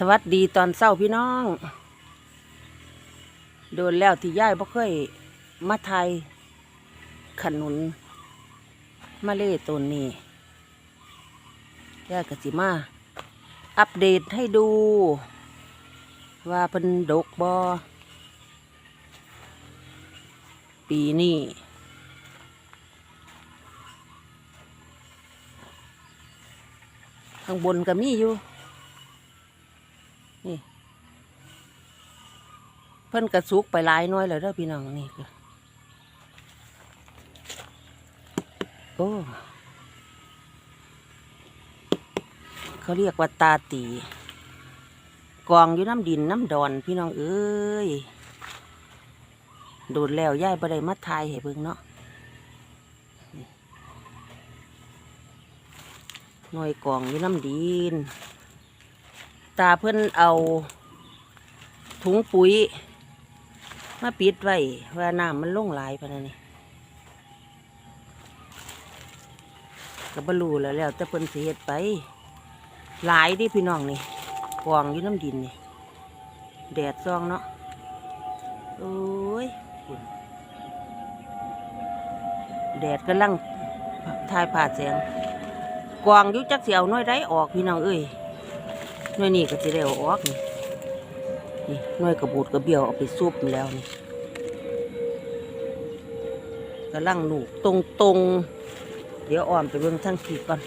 สวัสดีตอนเศร้าพี่น้อง โดนแล้วที่ย่ายบ่เคยมาไทยขนุน มาเล่ต้นนี้ย่ายกสิมา อัปเดตให้ดู ว่าเป็นดกบอปีนี้ข้างบนก็มีอยู่ นี่เพิ่นกระสุกไปหลายน้อยแล้วเด้อพี่น้องนี่โอ้เขาเรียกว่าตาตีกองอยู่น้ำดินน้ำดอนพี่น้องเอ้ยโดดแล้วย่ายบ่ได้มาทายให้เบิ่งเนาะหน่วยกองอยู่น้ำดิน ตาเพิ่อนเอาถุงปุ๋ย มาปิดไว้ว่าน้ำมันลงหลายปานนั้นนี่ก็บรูแล้วแล้วแต่เพิ่นสิเฮ็ดไป หลายดิพี่น้องนี่กองอยู่น้ำดินนี่แดดซองเนาะโอ้ยแดดกำลังทายผ่าแสงกองอยู่จักเสียวน้อยได้ออกพี่น้องเอ้ย หน่วยนี่ก็จะได้ออกนี่นี่หน่วยกระบูดกระเบี้ยวเอาไปซุปแล้วนี่กระลังหนูกตรงตรงๆเดี๋ยวอ่อนไปเบิ่งทั้งทีก่อน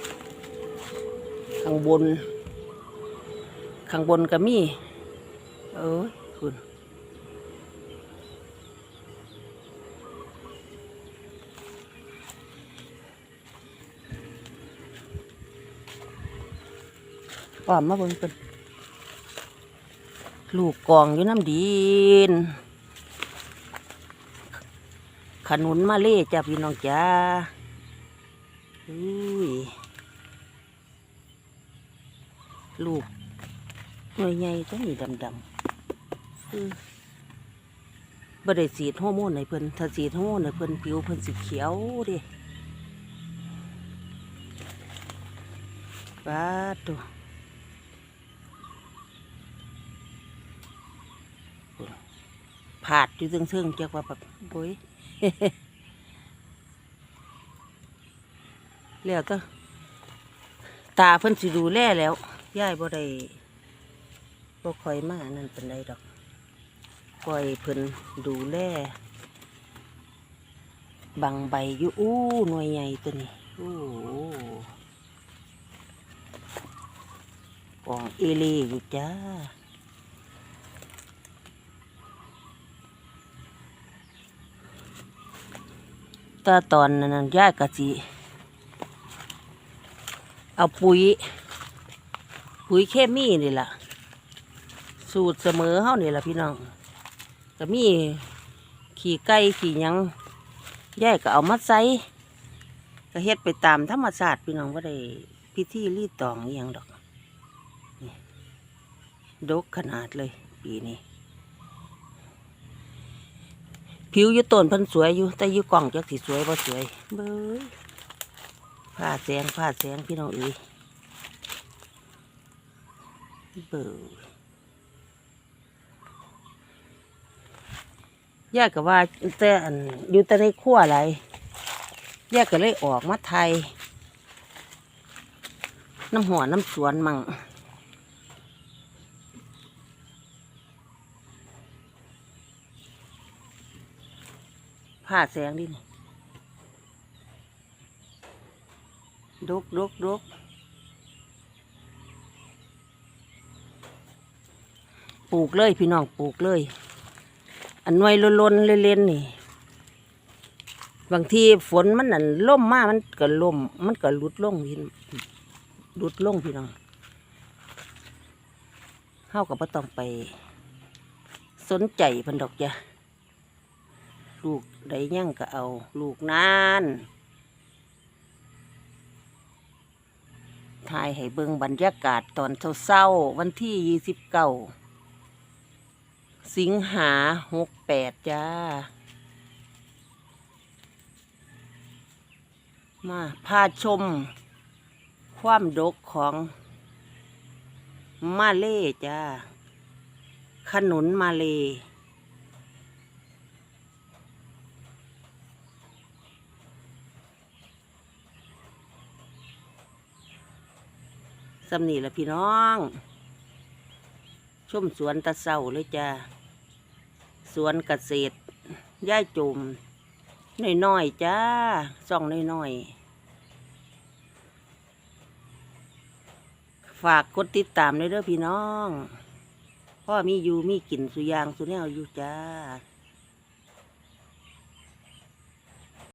ข้างบน ข้างบนก็มี เออคุณ อ่อมมาเบิ่งเป็นลูกกองอยู่น้ำดิน ขนุนมาเล่จ้าพี่น้องจ้าอุ้ยลูกหน่วยใหญ่ต้องมีดำดำๆคือบ่ได้สีดฮอร์โมนในเพิ่นถ้าสีดฮอร์โมนในเพิ่นผิวเพิ่นสีเขียวดิปาดตัว ผาดอยู่ซึ่งๆเจ้าว่าแบบโอ้ยแล้วก็ตาเพิ่นสิดูแลแล้วย่ายบ่ได้บ่คอยมานั่นเป็นไรดอกปล่อยเพิ่นดูแลบังใบอยู่อู้หน่วยใหญ่ตัวนี้โอ้กองเอลีอยู่จ้า ตาตอนนั้นยายกะสิเอาปุ๋ย ปุ๋ยเคมีนี่ล่ะ สูตรเสมอเฮานี่ล่ะพี่น้องก็มีขี่ไก่ขี่ยังย่ายก็เอามาใส่ก็เฮ็ดไปตามธรรมชาติพี่น้องว่าได้พิธีรีดตองอยังดอกดกขนาดเลยปีนี้ ผิวอยู่ต้นพันสวยอยู่แต่อยู่กล่องจักสิสวยบ่สวยเบ้ยผ้าแสงผ้าแสงพี่น้องเอ้ยเบื่อยากกับว่าแต่อยู่แต่ในครัวอะไรแยกก็เลยออกมาไทย น้ำหัวน้ำสวนมั่ง ผ้าแสงดินดกดกดกปลูกเลยพี่น้องปลูกเลย อันหน่วยล้นๆเล่นๆนี่ บางทีฝนมันนั่นล่มมามันก็ล่ม มันก็หลุดลงพี่หลุดลงพี่น้องเฮากับ่ต้องไป สนใจพันดอกจ้ะ ลูกใดยั่งก็เอา ลูกนานถ่ายให้เบิ่งบรรยากาศตอนเศร้าๆวันที่ยี่สิบเก้าสิงหาหกแปดจ้า มาพาชม ความดกของมาเล่จ้า ขนุนมาเล สำนีละพี่น้องชมสวนตะเศร้าเลยจ้าสวนเกษตรย่ายจุมน้อยๆจ้าส่องน้อยๆฝากกดติดตามเลยเด้อพี่น้องพ่อมีอยู่มีกินสุยางสุแนวอยู่จ้า